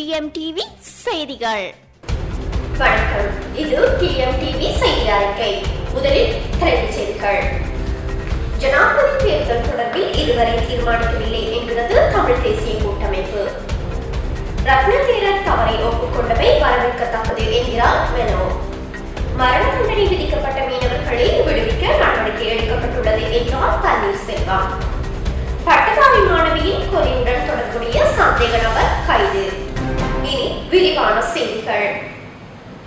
டிஎம்டிவி செய்திகள். வணக்கம். இது டிஎம்டிவி செய்தி அறிக்கை. முதலில் தலைப்புச் செய்திகள். ஜனாதிபதி தேர்தல் தொடர்பில் இதுவரை தீர்மானிக்கவில்லை என்கிறது தமிழ் தேசிய கூட்டமைப்பு. ரத்னதேரர் தவறை ஒப்புக்கொண்டமை வரவேற்கத்தக்கது என்கிறார் மெனோ. மரண தண்டனை விதிக்கப்பட்ட மீனவர்களை விடுவிக்க நடவடிக்கை எடுக்கப்பட்டுள்ளது என்றார் பன்னீர்செல்வம் பட்டதாரி மாணவியின் கொலையுடன் தொடர்புடைய சந்தேக நபர் விரிவான செய்திகள்.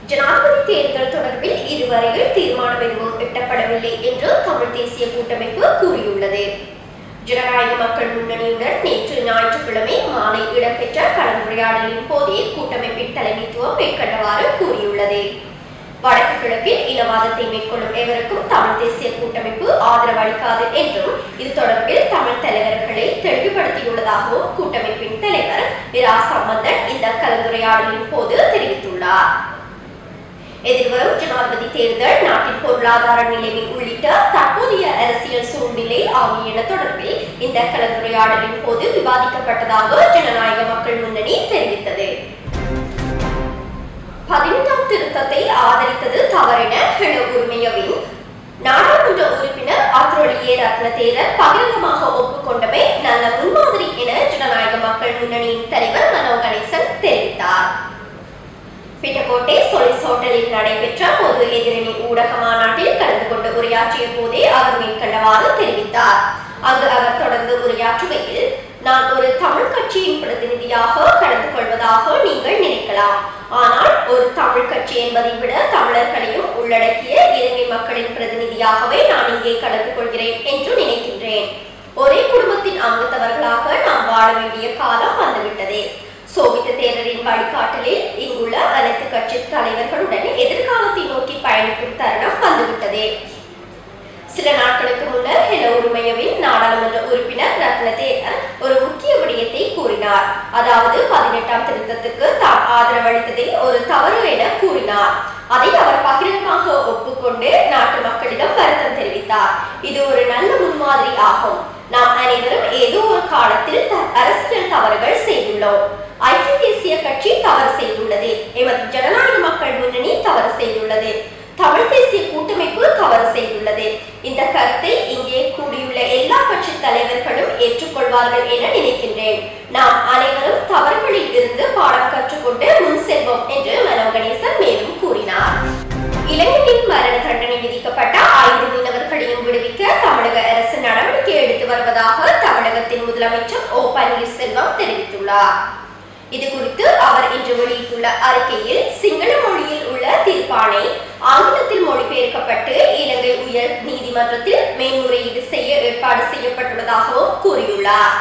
ஜனாதிபதி தேர்தல் தொடர்பில் இதுவரையில் தீர்மானம் எதுவும் எட்டப்படவில்லை என்று தமிழ் தேசிய கூட்டமைப்பு கூறியுள்ளது. ஜனநாயக மக்கள் முன்னணியுடன் நேற்று ஞாயிற்றுக்கிழமை மாலை இடம்பெற்ற கலந்துரையாடலின் போதே கூட்டமைப்பின் தலைமைத்துவம் மேற்கண்டவாறு கூறியுள்ளது. வடக்கு கிழக்கில் இனவாதத்தை மேற்கொள்ளும் எவருக்கும் தமிழ் தேசிய கூட்டமைப்பு ஆதரவு அளிக்காது என்றும் இது தொடர்பில் தமிழ் தலைவர்களை தெளிவுபடுத்தியுள்ளதாகவும் கூட்டமைப்பின் தலைவர் இரா சம்பந்தன் இந்த கலந்துரையாடலின் போது தெரிவித்துள்ளார். எதிர்வரும் ஜனாதிபதி தேர்தல் நாட்டின் பொருளாதார நிலைமை உள்ளிட்ட தற்போதைய அரசியல் சூழ்நிலை ஆகியன தொடர்பில் இந்த கலந்துரையாடலின் போது விவாதிக்கப்பட்டதாக ஜனநாயக மக்கள் முன்னணி தெரிவித்தது. திருத்தத்தை ஆதரித்தது தவறென ஹெல உரிமையவின் நாடாளுமன்ற உறுப்பினர் அத்ரோலியே ரத்னதேரர் பகிரங்கமாக ஒப்புக்கொண்டமை நல்ல முன்மாதிரி என ஜனநாயக மக்கள் முன்னணியின் தலைவர் மனோ கணேசன் தெரிவித்தார். பிட்டகோட்டை சொலிஸ் ஹோட்டலில் நடைபெற்ற பொது எதிரணி ஊடக மாநாட்டில் கலந்து கொண்டு உரையாற்றிய போதே அவர் மேற்கண்டவாறு தெரிவித்தார். அங்கு அவர் தொடர்ந்து உரையாற்றுகையில் நான் ஒரு தமிழ் கட்சியின் பிரதிநிதியாக கலந்து கொள்வதாக நீங்கள் நினைக்கலாம். ஆனால் ஒரு தமிழ் கட்சி என்பதை விட தமிழர்களையும் உள்ளடக்கிய இலங்கை மக்களின் பிரதிநிதியாகவே நான் இங்கே கலந்து கொள்கிறேன் என்று நினைக்கின்றேன். ஒரே குடும்பத்தின் அங்கத்தவர்களாக நாம் வாழ வேண்டிய காலம் வந்துவிட்டது. சோபித்த தேரரின் வழிகாட்டலில் இங்குள்ள அனைத்து கட்சி தலைவர்களுடன் எதிர்காலத்தை நோக்கி பயணிக்கும் தருணம் வந்துவிட்டது. சில நாட்களுக்கு முன்னர் ஹெலோ உரிமையவின் நாடாளுமன்ற உறுப்பினர் ரத்ன தேரர் ஒரு கூறினார். அதாவது பதினெட்டாம் திருத்தத்துக்கு தாம் ஆதரவளித்ததை ஒரு தவறு என கூறினார். அதை அவர் பகிரங்கமாக ஒப்புக்கொண்டு நாட்டு மக்களிடம் வருத்தம் தெரிவித்தார். இது ஒரு நல்ல முன்மாதிரி ஆகும். நாம் அனைவரும் ஏதோ ஒரு காலத்தில் அரசியல் தவறுகள் செய்துள்ளோம். ஐக்கிய தேசிய கட்சி தவறு செய்துள்ளது. எமது ஜனநாயக மக்கள் முன்னணி தவறு செய்துள்ளது தமிழ் தேசிய கூட்டமைப்பு தவறு செய்துள்ளது இந்த கருத்தை இங்கே கூடியுள்ள எல்லா கட்சி தலைவர்களும் ஏற்றுக்கொள்வார்கள் என நினைக்கின்றேன். நாம் அனைவரும் தவறுகளில் இருந்து பாடம் கற்றுக்கொண்டு முன் செல்வோம் என்று மனோ கணேசன் மேலும் கூறினார். இலங்கையில் மரண தண்டனை விதிக்கப்பட்ட ஐந்து மீனவர்களையும் விடுவிக்க தமிழக அரசு நடவடிக்கை எடுத்து வருவதாக தமிழகத்தின் முதலமைச்சர் ஓ பன்னீர்செல்வம் தெரிவித்துள்ளார். இது குறித்து அவர் இன்று வெளியிட்டுள்ள அறிக்கையில் சிங்கள மொழியில் உள்ள தீர்ப்பாணை ஆங்கிலத்தில் மொழிபெயர்க்கப்பட்டு இலங்கை உயர் நீதிமன்றத்தில் மேன்முறையீடு செய்ய ஏற்பாடு செய்யப்பட்டுள்ளதாகவும் கூறியுள்ளார்.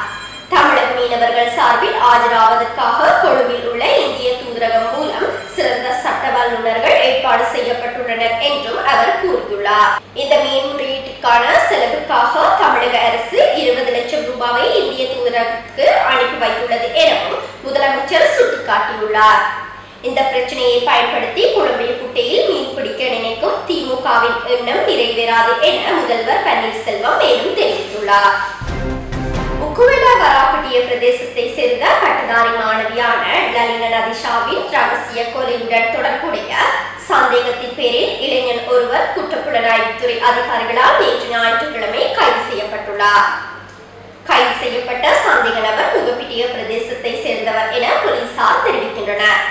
தமிழக மீனவர்கள் சார்பில் ஆஜராவதற்காக கொழும்பில் உள்ள இந்திய தூதரகம் மூலம் சிறந்த சட்ட வல்லுநர்கள் ஏற்பாடு செய்யப்பட்டுள்ளனர் என்றும் அவர் கூறியுள்ளார். இந்த மேன்முறையீட்டிற்கான செலவுக்காக தமிழக அரசு இருபது லட்சம் ரூபாவை இந்திய தூதரகத்துக்கு அனுப்பி வைத்துள்ளது எனவும் முதலமைச்சர் சுட்டிக்காட்டியுள்ளார். இந்த பிரச்சனையை பயன்படுத்தி புலம்பிய குட்டையில் மீன் பிடிக்க நினைக்கும் திமுகவின் எண்ணம் நிறைவேறாது என முதல்வர் பன்னீர்செல்வம் மேலும் தெரிவித்துள்ளார். உக்குவெல வராப்பட்டிய பிரதேசத்தை சேர்ந்த பட்டதாரி மாணவியான லலின நதிஷாவின் ரகசிய கொலையுடன் தொடர்புடைய சந்தேகத்தின் பேரில் இளைஞன் ஒருவர் குற்றப்புலனாய்வுத்துறை அதிகாரிகளால் நேற்று ஞாயிற்றுக்கிழமை கைது செய்யப்பட்டுள்ளார். கைது செய்யப்பட்ட சந்தேக நபர் முகப்பிட்டிய பிரதேசத்தை சேர்ந்தவர் என போலீசார் தெரிவிக்கின்றனர்.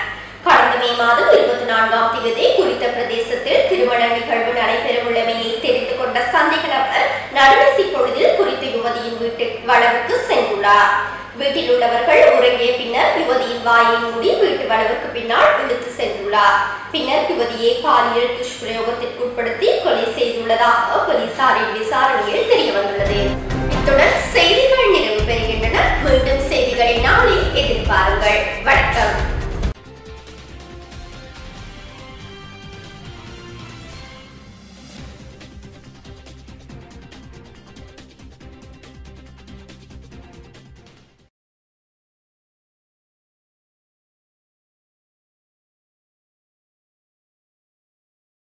கடந்த மே மாதம் இருபத்தி நான்காம் தேதி குறித்த பிரதேசத்தில் திருமண நிகழ்வு நடைபெறவுள்ளமையை தெரிந்து கொண்ட சந்தேக நபர் நடுநிசி பொழுதில் குறித்த யுவதியின் வீட்டு வளவுக்கு சென்றுள்ளார். வீட்டில் உள்ளவர்கள் உறங்கிய பின்னர் யுவதியின் வாயை மூடி வீட்டு வளவுக்கு பின்னால் இழுத்து சென்றுள்ளார். பின்னர் யுவதியை பாலியல் துஷ்பிரயோகத்திற்கு உட்படுத்தி கொலை செய்துள்ளதாக போலீசாரின் விசாரணையில் தெரிய வந்துள்ளது இத்துடன்